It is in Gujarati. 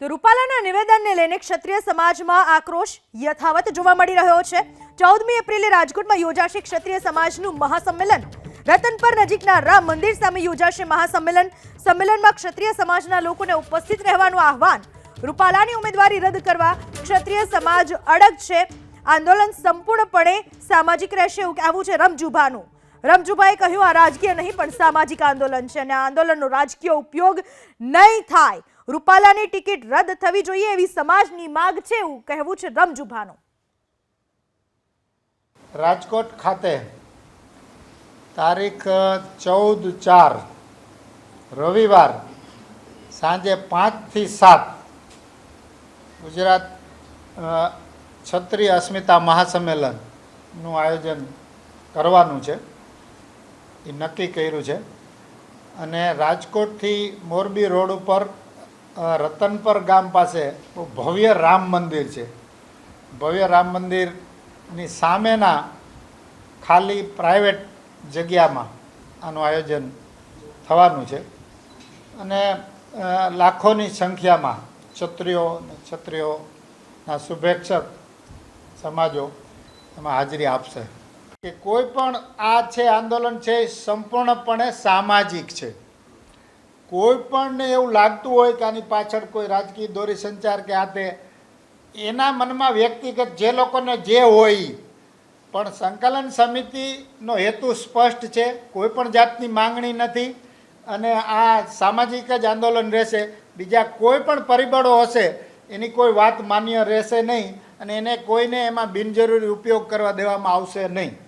તો રૂપાલાના નિવેદનને લઈને ક્ષત્રિય સમાજમાં આક્રોશ યથાવત જોવા મળી રહ્યો છે. ચૌદમી એપ્રિલે રાજકોટમાં યોજાશે ક્ષત્રિય સમાજનું મહાસંમેલન. રતનપર નજીકના રામ મંદિર સામે યોજાશે મહાસંમેલન. સંમેલનમાં ક્ષત્રિય સમાજના લોકોને ઉપસ્થિત રહેવાનું આહવાન. રૂપાલાની ઉમેદવારી રદ કરવા ક્ષત્રિય સમાજ અડગ છે. આંદોલન સંપૂર્ણપણે સામાજિક રહેશે એવું કહેવું છે રમજુભાનું રમજુભાએ કહ્યું, આ રાજકીય નહીં, પણ સામાજિક આંદોલન છે અને આ આંદોલનનો રાજકીય ઉપયોગ નહીં થાય. રૂપાલાની ટિકિટ રદ થવી જોઈએ એવી સમાજની માગ છે એવું કહેવું છે રમજુભાનું રાજકોટ ખાતે તારીખ ચૌદ ચાર રવિવાર સાંજે પાંચથી સાત ગુજરાત ક્ષત્રિય અસ્મિતા મહાસંમેલનનું આયોજન કરવાનું છે. એ નક્કી કર્યું છે. અને રાજકોટથી મોરબી રોડ ઉપર રતનપર ગામ પાસે ભવ્ય રામ મંદિર છે. ભવ્ય રામ મંદિરની સામેના ખાલી પ્રાઇવેટ જગ્યામાં આનું આયોજન થવાનું છે. અને લાખોની સંખ્યામાં ક્ષત્રિયો ક્ષત્રિયોના શુભેચ્છક સમાજો એમાં હાજરી આપશે. કે કોઈ પણ આ છે, આંદોલન છે એ સંપૂર્ણપણે સામાજિક છે. કોઈ પણને એવું લાગતું હોય કે આની પાછળ કોઈ રાજકીય દોરી સંચાર કે આ તે એના મનમાં વ્યક્તિગત જે લોકોને જે હોય, પણ સંકલન સમિતિનો હેતુ સ્પષ્ટ છે, કોઈ પણ જાતની માંગણી નથી, અને આ સામાજિક જ આંદોલન રહેશે. બીજા કોઈ પણ પરિબળો હશે, એની કોઈ વાત માન્ય રહેશે નહીં, અને એને કોઈને એમાં બિનજરૂરી ઉપયોગ કરવા દેવામાં આવશે નહીં.